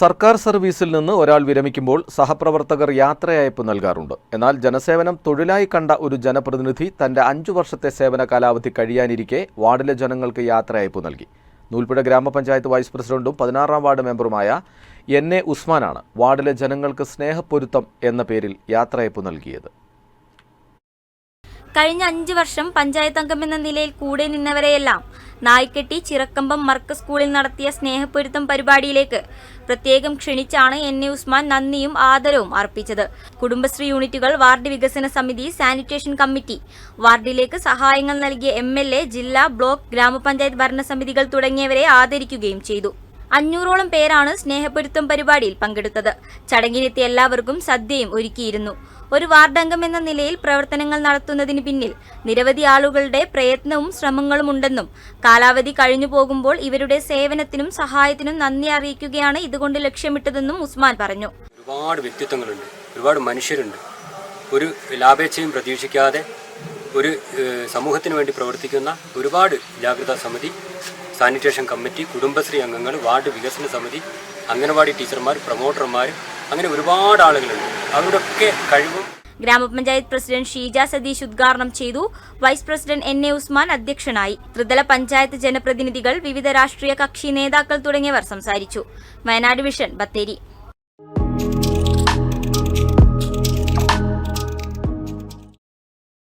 സർക്കാർ സർവീസിൽ നിന്ന് ഒരാൾ വിരമിക്കുമ്പോൾ സഹപ്രവർത്തകർ യാത്രയയപ്പ് നൽകാറുണ്ട്. എന്നാൽ ജനസേവനം തൊഴിലായി കണ്ട ഒരു ജനപ്രതിനിധി തന്റെ അഞ്ചു വർഷത്തെ സേവന കാലാവധി കഴിയാനിരിക്കെ വാർഡിലെ ജനങ്ങൾക്ക് യാത്രയയപ്പ് നൽകി. നൂൽപ്പുഴ ഗ്രാമപഞ്ചായത്ത് വൈസ് പ്രസിഡന്റും പതിനാറാം വാർഡ് മെമ്പറുമായ എൻ എ ഉസ്മാനാണ് വാർഡിലെ ജനങ്ങൾക്ക് സ്നേഹപ്പൊരുത്തം എന്ന പേരിൽ യാത്രയയപ്പ് നൽകിയത്. കഴിഞ്ഞ അഞ്ച് വർഷം പഞ്ചായത്ത് അംഗം എന്ന നിലയിൽ കൂടെ നിന്നവരെയെല്ലാം നായ്ക്കെട്ടി ചിറക്കമ്പം മർക്ക് സ്കൂളിൽ നടത്തിയ സ്നേഹപ്പൊരുത്തം പരിപാടിയിലേക്ക് പ്രത്യേകം ക്ഷണിച്ചാണ് എൻ എ ഉസ്മാൻ നന്ദിയും ആദരവും അർപ്പിച്ചത്. കുടുംബശ്രീ യൂണിറ്റുകൾ വാർഡ് വികസന സമിതി സാനിറ്റേഷൻ കമ്മിറ്റി വാർഡിലേക്ക് സഹായങ്ങൾ നൽകിയ എം ജില്ലാ ബ്ലോക്ക് ഗ്രാമപഞ്ചായത്ത് ഭരണസമിതികൾ തുടങ്ങിയവരെ ആദരിക്കുകയും ചെയ്തു. അഞ്ഞൂറോളം പേരാണ് സ്നേഹപ്പൊരുത്തം പരിപാടിയിൽ പങ്കെടുത്തത്. ചടങ്ങിനെത്തിയ എല്ലാവർക്കും സദ്യയും ഒരുക്കിയിരുന്നു. ഒരു വാർഡംഗം എന്ന നിലയിൽ പ്രവർത്തനങ്ങൾ നടത്തുന്നതിന് പിന്നിൽ നിരവധി ആളുകളുടെ പ്രയത്നവും ശ്രമങ്ങളും ഉണ്ടെന്നും കാലാവധി കഴിഞ്ഞു പോകുമ്പോൾ ഇവരുടെ സേവനത്തിനും സഹായത്തിനും നന്ദി അറിയിക്കുകയാണ് ഇതുകൊണ്ട് ലക്ഷ്യമിട്ടതെന്നും ഉസ്മാൻ പറഞ്ഞു. ഒരുപാട് വ്യക്തിത്വങ്ങളുണ്ട്. ഒരുപാട് മനുഷ്യരുണ്ട്. ഒരു ലാഭേച്ഛയും പ്രതീക്ഷിക്കാതെ ഒരു സമൂഹത്തിന് വേണ്ടി പ്രവർത്തിക്കുന്ന ഒരുപാട് ജാഗ്രതാ സമിതി സാനിറ്റേഷൻ കമ്മിറ്റി കുടുംബശ്രീ അംഗങ്ങൾ വാർഡ് വികസന സമിതി അംഗനവാടി ടീച്ചർമാർ പ്രൊമോട്ടർമാർ അങ്ങനെ ഒരുപാട് ആളുകളുണ്ട്. അവരുടെയൊക്കെ കഴിവും ഗ്രാമപഞ്ചായത്ത് പ്രസിഡന്റ് ഷീജ സതീഷ് ഉദ്ഘാടനം ചെയ്തു. Vice president N A Usman അധ്യക്ഷനായി. ത്രിതല പഞ്ചായത്ത് ജനപ്രതിനിധികൾ വിവിധ രാഷ്ട്രീയ കക്ഷി നേതാക്കൾ തുടങ്ങിയവർ സംസാരിച്ചു. വയനാട് വിഷൻ ബത്തേരി.